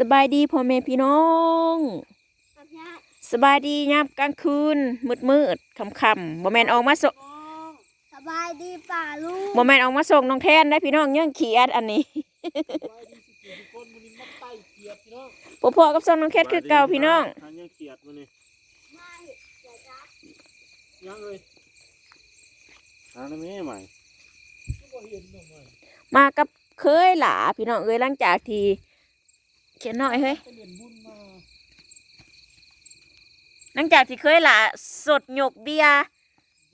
สบายดีพ่อแม่พี่น้องกับญาติสบายดียามกลางคืนมืดมืดๆค่ำๆบ่แม่นออกมาส่งสบายดีป่าลูกบ่แม่นออกมาส่งน้องแทนได้พี่น้องยังขี้อัดอันนี้พ่อพ่อกับส่งน้องแคทคือเก่าพี่น้องทานยังเขียดมานี่ไม่เดี๋ยวจะยังเลยทานไม่ใหม่มากับเคยหลาพี่น้องเอ้ยหลังจากที่ เขียนหน่อยเฮ้ยหลังจากที่เคยหลาสดหยกเบียร์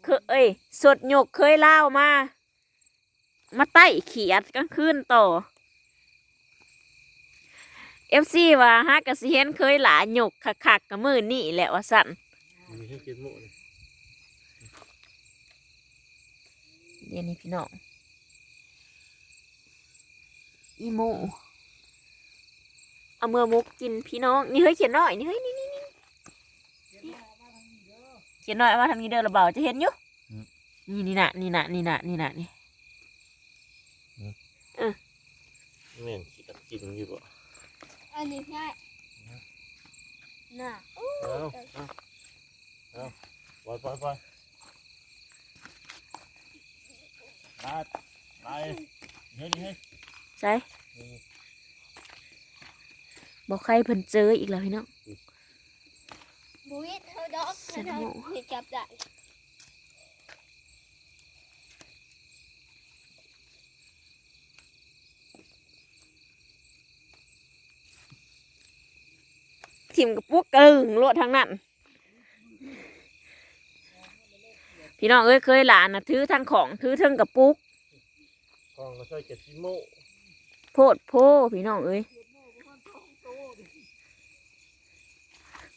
เคยเอ้ยสดหยกเคยเล่ามา มาไต่เขียดกลางคืนต่อเอฟซีว่าฮะกะสิเห็นเคยหลาหยกคักๆกับมือนี่แหละว่าสั่นมีให้กินหมูนี่เดี๋ยวนี้พี่น้องอีโม เอาเมื่อมุกกินพี่น้อง นี่เฮ้ยเขียนหน่อย นี่เฮ้ยนี่นี่นี่เขียนหน่อยเอามาทางนี้เด้อระเบาจะเห็นอยู่ นี่นี่นะนี่นะนี่นะนี่นะนี่แม่นขีดกินอยู่บ่อันนี้ใช่น่ะเอาเอาเอาปล่อยปล่อยปล่อยมาไปเฮ้ยนี่เฮ้ยใช่ บอกใครเพิ่นเจออีกแล้วพี่น้องบุ้ยเธอดอกเธอทำผิดกับได้ทิมกับพวกกระลึงโลดทางนั้นพี่น้องเอ้ยเคยหลานนะถือทั้งของถือทั้งกระปุกกองก็ใส่เจ็ดชิโมโพดโพพี่น้องเอ้ย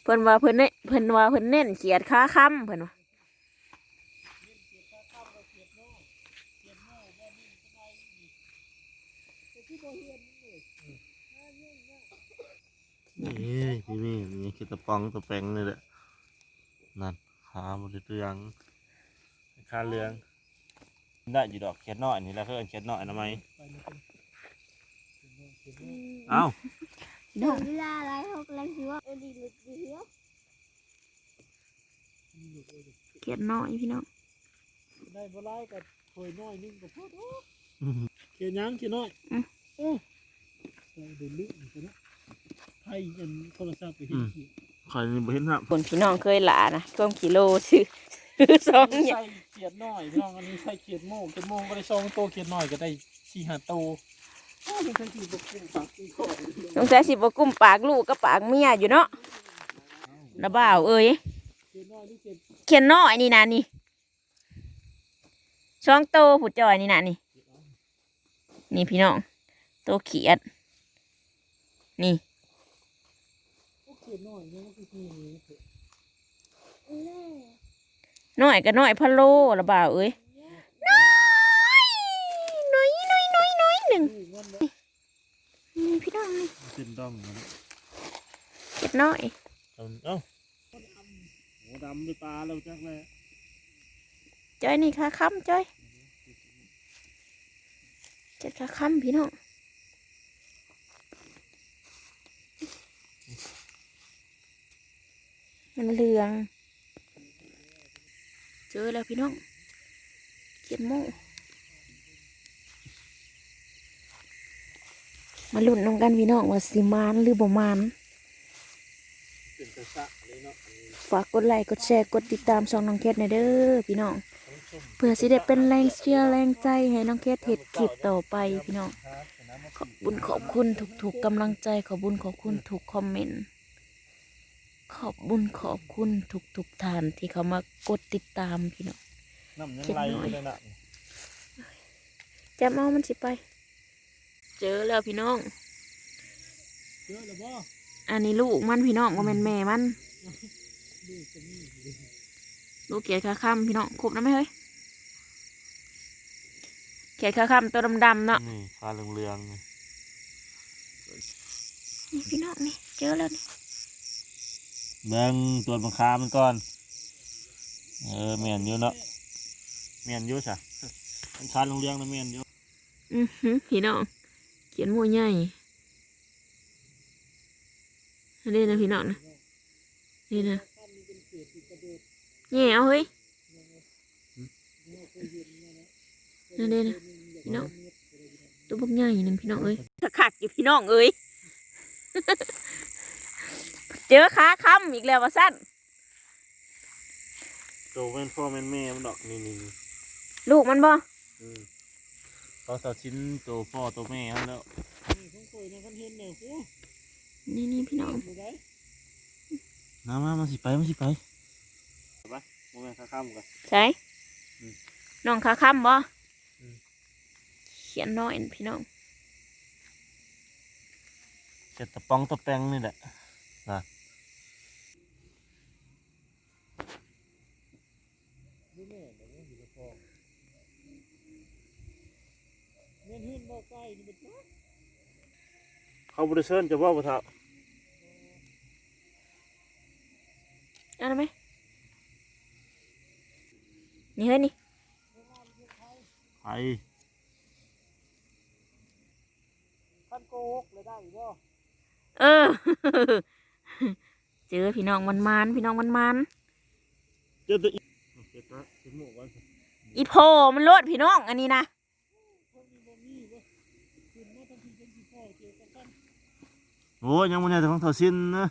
เพิ่นว่าเพิ่นเน้นเพิ่นว่าเพิ่นเน้นเขียดค้าค่ำเพิ่นว่านี่พี่มีนี่คือตะปองตะแปงนี่แหละนั่นขาหมดเรืองขาเรืองได้อยู่ดอกเขียดน้อยนี่แหละเพื่อนเขียดน้อยนะไหมเอ้า พี่น้องเวลาอะไรเขากำลังคิดว่าเออดีหรือดีเหี้ยเขียดน้อยพี่น้องได้บ่ไล่กับถอยน้อยนึงก็พอดอกเขียนหยังเขียนน้อยอืมโอ้ได้เดินลึกอยู่นะไทยอันโทรศัพท์ไปเห็นเขียนใครนี่บ่เห็นครับคนพี่น้องเคยหลานะท่วมกิโลซื้อซื้อสองอย่างใส่เขียนน้อยพี่น้องอันนี้ใส่เขียนโม่เขียนโม่ก็ได้สองโตเขียนน้อยก็ได้สี่ห้าโต โอ้มันเคยขี่บกกุ้งปากกุ้งคอสงสัยสิบกุ้มปากลูกกับปากเมียอยู่เนาะระบ่าวเอ้ยเขียนนอยนี่เขียนเขียนน้อยนี่นะนี่ช่องโตผู้จอยนี่นะนี่ นี่พี่น้อง โตเขียด นี่น้อยเนี่ยมันคือขี่นี่เถอยก็น้อยพะโลระบ่าวเอ้ยน้อยน้อยน้อยน้อย หนึ่งนี่มันบ่นี่พี่น้องนี่ขึ้นดองมันเขียดน้อยเอาเอ้าโอ้ดำด้วยตาแล้วจักเลยจอยนี่ค่ะค้ำจอยเจ็ดค่ะค้ำพี่น้องมันเหลือง เจอแล้วพี่น้องเขียดโม่ มาลุ้นน้องกันพี่น้องว่าสิมานหรือบ่มานเป็นกระสะเลยเนาะอันนี้ฝากกดไลค์กดแชร์กดติดตามช่องน้องเคสในอยเด้อพี่น้องท่านผู้ชมเพื่อสิได้เป็นแรงเชียร์แรงใจให้น้องเคสเห็ดคลิปต่อไปพี่น้องครับชนะมาขอบบุญขอบคุณทุกๆกำลังใจขอบบุญขอบคุณทุกคอมเมนต์ขอบบุญขอบคุณทุกๆท่านที่เขามากดติดตามพี่น้องน้ำยังไหลอยู่เลยนะจะเมามันสิไป เจอแล้วพี่น้อง เจอแล้วบ่อันนี้ลูกมันพี่น้องว่าแม่นแม่มันดูจะมีอยู่เลยลูกเกียดขาค้ำพี่น้องครบนะไหมเฮ้ยเกียดขาค้ำตัวดำๆเนาะนี่ขาเหลืองๆนี่นี่พี่น้องนี่เจอแล้วนี่เบิ่งตัวบังคามันก่อน เออแม่นอยู่เนาะแม่นอยู่จ้ะมันขาเหลืองๆนะแม่นอยู่อือหือพี่น้อง เขียนหมูใหญ่นี่นะพี่น้องนะนี่นะแง่เอาเฮ้ยนั่นเด้นะพี่น้องตัวบักใหญ่หนึ่งพี่น้องเอ้ยขักอยู่พี่น้องเอ้ยเจอขาค้ำอีกแล้วว่าสั้นโตแม่นพ่อแม่นแม่มันดอกนี่นี่นี่ลูกมันบ่อืม เขาตัดชิ้นโตพ่อโตแม่เขาแล้วนี่ของข่อยนะคันเห็นเนี่ยโอ้นี่นี่พี่น้องบ่ได้น้ำมามาสิไปมาสิไปไปโมเมนต์ข้ามกันใช่อืมน้องขาค้ำบ่อืมเขียนน้อยพี่น้องเจ็ดตะปองตะแปงนี่แหละนะ บ่แม่นดอกว่าอยู่ละพอแม่น เฮือนบ่ใกล้นี่เป็นจักเขาบริเชิญจะว่าบ่เท่าเอาได้ไหมนี่เฮ้ยนี่ไปคันโกหกเลยได้บ่เออ เจอพี่น้องมันมันๆพี่น้องมันมันเจ็ดตะอีเจ็ดตะเจ็ดหมูกันๆอีโพมันโลดพี่น้องอันนี้นะ โอ้ยยังมันยังแต่ของเท่าสิ้นนะ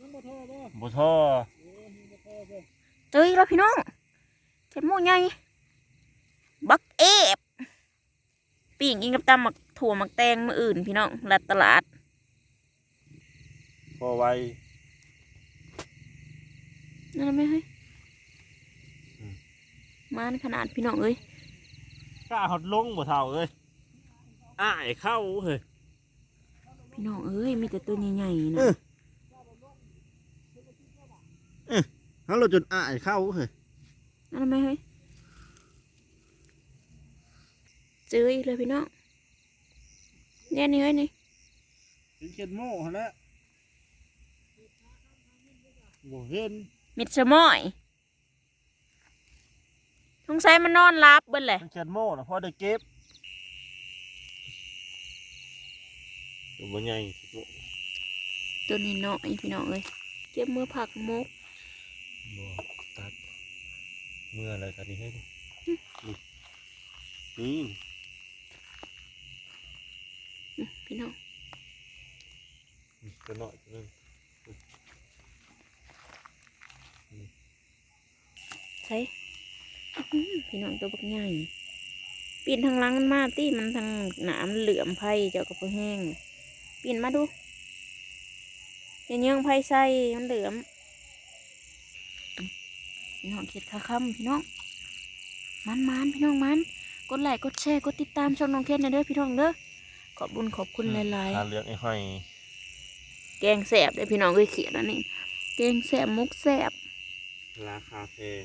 ยังบ่ท้อบ่บ่ท่อโอ้ยังบ่ท้อบ่เจออีกแล้วพี่น้องเจ็ดโมงไงบักเอฟปีกกินกับตำหมักถั่วหมักแตงมืออื่นพี่น้องลัดตลาดพอไวนั่นไหมเฮ้ยอืมมันขนาดพี่น้องเอ้ยกล้าหดลงบ่เท่าเอ้ย อ้ายเข้าเฮ้ยพี่น้องเอ้ยมีแต่ตัวใหญ่ๆเอนะอฮัลโหลจนอ้ายเข้าเฮ้ยนั่นไหมเฮ้ยเจออีกเลยพี่น้องเนี่ยนี่เฮ้ยนี่เป็นเจ็ดโมงแล้วบ่เห็นมิดสมอยสงสัยมันนอนรับเบิ้ลเลยเป็นเจ็ดโมงนะพอได้เก็บ ตัวบ่ใหญ่สิบ่ตัวนี้น้อยพี่น้องเอ้ยเก็บมือผักมกบ่ตัดเมื่ออะไรกันนี่ให้ดินี่อื้อพี่น้องนี่ก็น้อยตัวนึงใช่อื้อพี่น้องตัวบักใหญ่ปีนทางหลังมันมาตี้มันทางหนามเหลื่อมไผ่เจ้ากับพอแห้ง ปีนมาดูเดี๋ยวยังไผ่ใส่มันเหลื่อมพี่น้องเขียดขาค่ำพี่น้องมันมันพี่น้องมันกดไลค์กดแชร์กดติดตามช่องน้องเคนนะเด้อพี่น้องเด้อขอบคุญขอบคุณหลายๆหาเลือกไอ้ห้อยแกงแสบเลยพี่น้องเคยเขียนอันนี้แกงแสบมุกแสบราคาแพง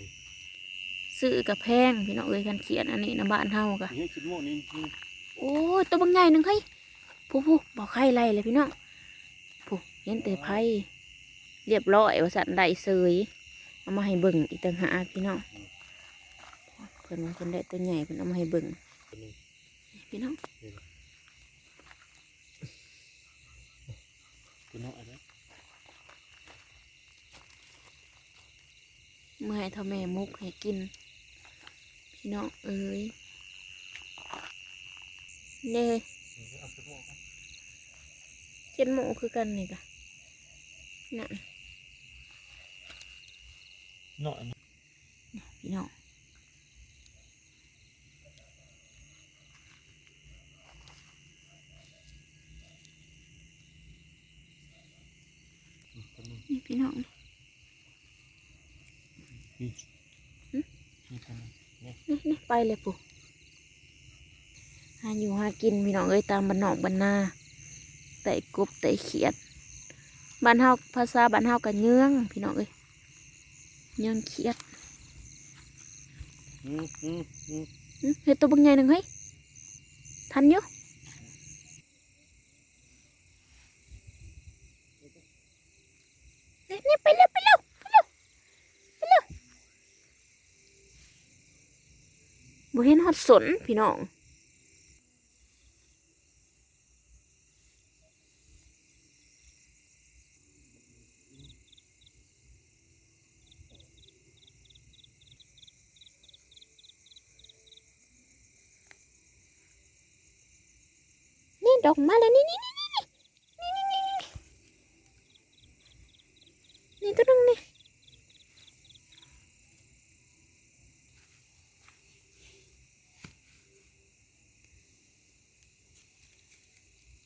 ซื้อกับแพงพี่น้องเอ้ยกันเขียนอันนี้นะบ้านเฮากะนี่คิดโมงนี่นี่โอ้ยตัวบางใหญ่หนึ่งเฮ้ย ผู้ผู้บอกไข่ไรเลยพี่น้องผู้เห็นแต่ไพ่เรียบร้อยว่าสันได้เสยเอามาให้เบิ่งอีกต่างหากพี่น้องเพิ่นว่าเพิ่นได้ตัวใหญ่เพิ่นเอามาให้เบิ่งตัวหนึงพี่น้องตัวน้อยนะเมื่อให้เท่าแม่มุกให้กิน พี่น้องเอ้ยเน่เอาคิดโมงกันเจ็ดโมงคือกันนี่กะนั่นน้อยนะพี่น้องตัวหนึงนี่พี่น้องนี่ตัวหนึงนี่นี่ไปเลยปู่หาอยู่หากินพี่น้องเอ้ยตามบ้านนอกบ้านนา ไต่กบไต่เขียดบ้านเฮาภาษาบ้านเฮากันเยื่องพี่น้องเอ้ยเยื่องเขียดอืมอืมอืมอื้อเห็ดตัวบางใหญ่หนึ่งเฮ้ยทันอยู่นี่นี่ไปเร็วไปเร็วไปเร็วไปเร็วบ่เห็นฮอดสนพี่น้อง นี่ตัวนึงนี่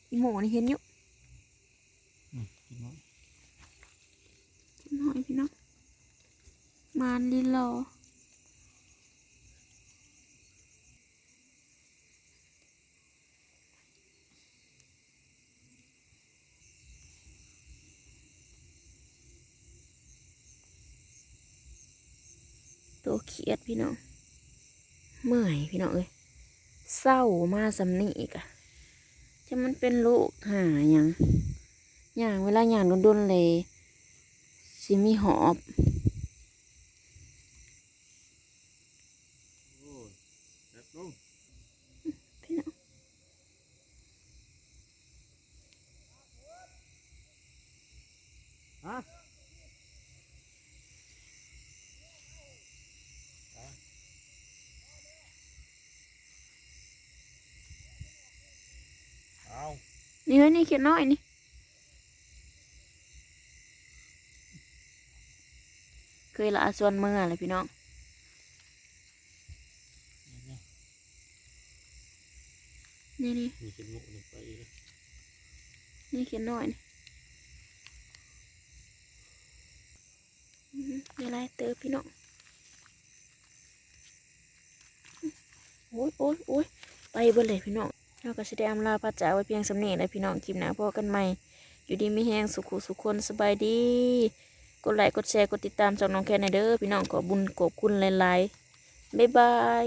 อีหมูนี่เห็นอยู่ อืมกินน้อย กินหอยพี่น้องมานลีรอ ตัวเขียดพี่น้องเมื่อยพี่น้องเอ้ยเศร้ามาสำนีอีกอะจะมันเป็นโรคหาอย่างอย่างเวลาอย่างโดนๆเลยสิมีหอบ โอ้ยแอบลง พี่น้อง ฮะเอา นี่เฮ้ยนี่เขียนน้อยนี่เคยละอาส่วนเมื่อเลยพี่น้องนี่นี่มีกินหมูนี่ไปอีกแล้วนี่เขียนน้อยนี่อื้อหือมีอะไรเติบพี่น้องโอ้ยโอ้ยโอ้ยไปเบ่เลยพี่น้อง เราก็จะได้อำลาพระจ่าไว้เพียงสำเนีเลยพี่น้องคลิปหน้าพอกันใหม่ อยู่ดีไม่แห้งสุขุสุขคนสบายดี กดไลค์กดแชร์กดติดตามช่องน้องแค่ในเด้อพี่น้องขอบุญขอบคุณหลายๆบ๊ายบาย